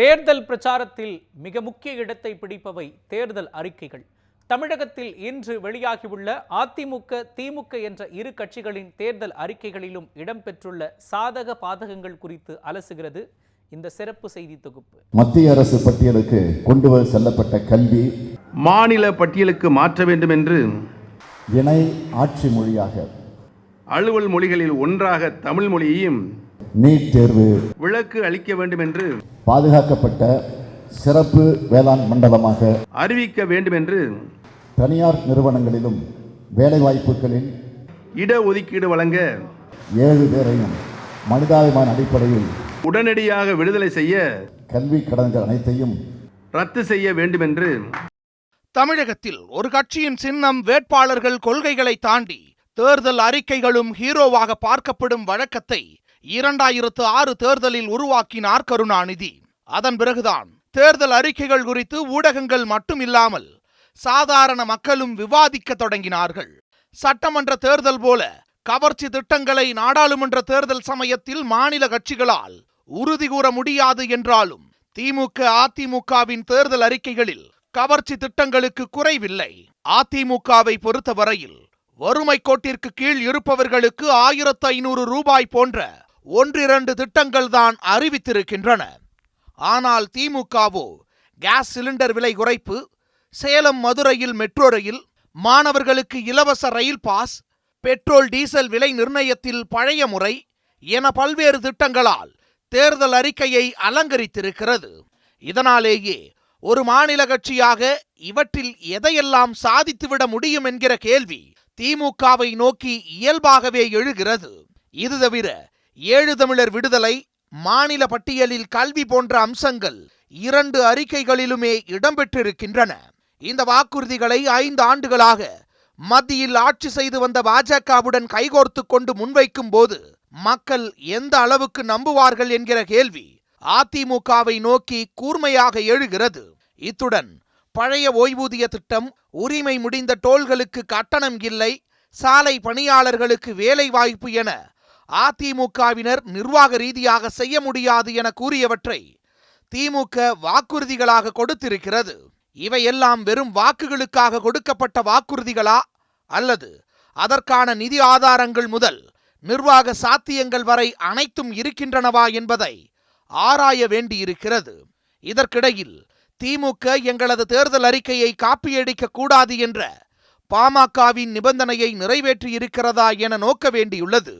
தேர்தல் பிரச்சாரத்தில் மிக முக்கிய இடத்தை பிடிப்பவை தேர்தல் அறிக்கைகள். தமிழகத்தில் இன்று வெளியாகியுள்ள அதிமுக திமுக என்ற இரு கட்சிகளின் தேர்தல் அறிக்கைகளிலும் இடம்பெற்றுள்ள சாதக பாதகங்கள் குறித்து அலசுகிறது இந்த சிறப்பு செய்தி தொகுப்பு. மத்திய அரசு பட்டியலுக்கு கொண்டு வர செல்லப்பட்ட கல்வி மாநில பட்டியலுக்கு மாற்ற வேண்டும் என்று இணை ஆட்சி மொழியாக அலுவல் மொழிகளில் ஒன்றாக தமிழ் மொழியையும் நீட் தேர்வு விலக்கு அளிக்க வேண்டும் என்று பாதுகாக்கப்பட்ட சிறப்பு வேளாண் மண்டலமாக அறிவிக்க வேண்டும் என்று தனியார் நிறுவனங்களிலும் வேலைவாய்ப்புகளில் இடஒதுக்கீடு வழங்க ஏழு பேரையும் மனிதாபிமான அடிப்படையில் உடனடியாக விடுதலை செய்ய கல்வி கடன்கள் அனைத்தையும் ரத்து செய்ய வேண்டும் என்று தமிழகத்தில் ஒரு கட்சியின் சின்னம் வேட்பாளர்கள் கொள்கைகளை தாண்டி தேர்தல் அறிக்கைகளும் ஹீரோவாக பார்க்கப்படும் வழக்கத்தை இரண்டாயிரத்து ஆறு தேர்தலில் உருவாக்கினார் கருணாநிதி. அதன் பிறகுதான் தேர்தல் அறிக்கைகள் குறித்து ஊடகங்கள் மட்டுமில்லாமல் சாதாரண மக்களும் விவாதிக்க தொடங்கினார்கள். சட்டமன்ற தேர்தல் போல கவர்ச்சி திட்டங்களை நாடாளுமன்ற தேர்தல் சமயத்தில் மாநில கட்சிகளால் உறுதி கூற முடியாது என்றாலும் திமுக அதிமுகவின் தேர்தல் அறிக்கைகளில் கவர்ச்சி திட்டங்களுக்கு குறைவில்லை. அதிமுகவை பொறுத்தவரையில் வறுமை கோட்டிற்கு கீழ் இருப்பவர்களுக்கு ஆயிரத்து ஐநூறு ரூபாய் போன்ற ஒன்றிரண்டு திட்டங்கள் தான் அறிவித்திருக்கின்றன. ஆனால் திமுகவோ கேஸ் சிலிண்டர் விலை குறைப்பு சேலம் மதுரையில் மெட்ரோ ரயில் மாணவர்களுக்கு இலவச ரயில் பாஸ் பெட்ரோல் டீசல் விலை நிர்ணயத்தில் பழைய முறை என பல்வேறு திட்டங்களால் தேர்தல் அறிக்கையை அலங்கரித்திருக்கிறது. இதனாலேயே ஒரு மாநில கட்சியாக இவற்றில் எதையெல்லாம் சாதித்துவிட முடியும் என்கிற கேள்வி திமுகவை நோக்கி இயல்பாகவே எழுகிறது. இது தவிர ஏழு தமிழர் விடுதலை மாநில பட்டியலில் கல்வி போன்ற அம்சங்கள் இரண்டு அறிக்கைகளிலுமே இடம்பெற்றிருக்கின்றன. இந்த வாக்குறுதிகளை ஐந்து ஆண்டுகளாக மத்தியில் ஆட்சி செய்து வந்த பாஜகவுடன் கைகோர்த்து கொண்டு முன்வைக்கும் போது மக்கள் எந்த அளவுக்கு நம்புவார்கள் என்கிற கேள்வி அதிமுகவை நோக்கி கூர்மையாக எழுகிறது. இத்துடன் பழைய ஓய்வூதிய திட்டம் உரிமை முடிந்த டோல்களுக்கு கட்டணம் இல்லை சாலை பணியாளர்களுக்கு வேலை வாய்ப்பு என அதிமுகவினர் நிர்வாக ரீதியாக செய்ய முடியாது என கூறியவற்றை திமுக வாக்குறுதிகளாக கொடுத்திருக்கிறது. இவையெல்லாம் வெறும் வாக்குகளுக்காக கொடுக்கப்பட்ட வாக்குறுதிகளா? அல்லது அதற்கான நிதி ஆதாரங்கள் முதல் நிர்வாக சாத்தியங்கள் வரை அனைத்தும் இருக்கின்றனவா என்பதை ஆராய வேண்டியிருக்கிறது. இதற்கிடையில் திமுக எங்களது தேர்தல் அறிக்கையை காப்பியடிக்க கூடாது என்ற பாமகவின் நிபந்தனையை நிறைவேற்றியிருக்கிறதா என நோக்க வேண்டியுள்ளது.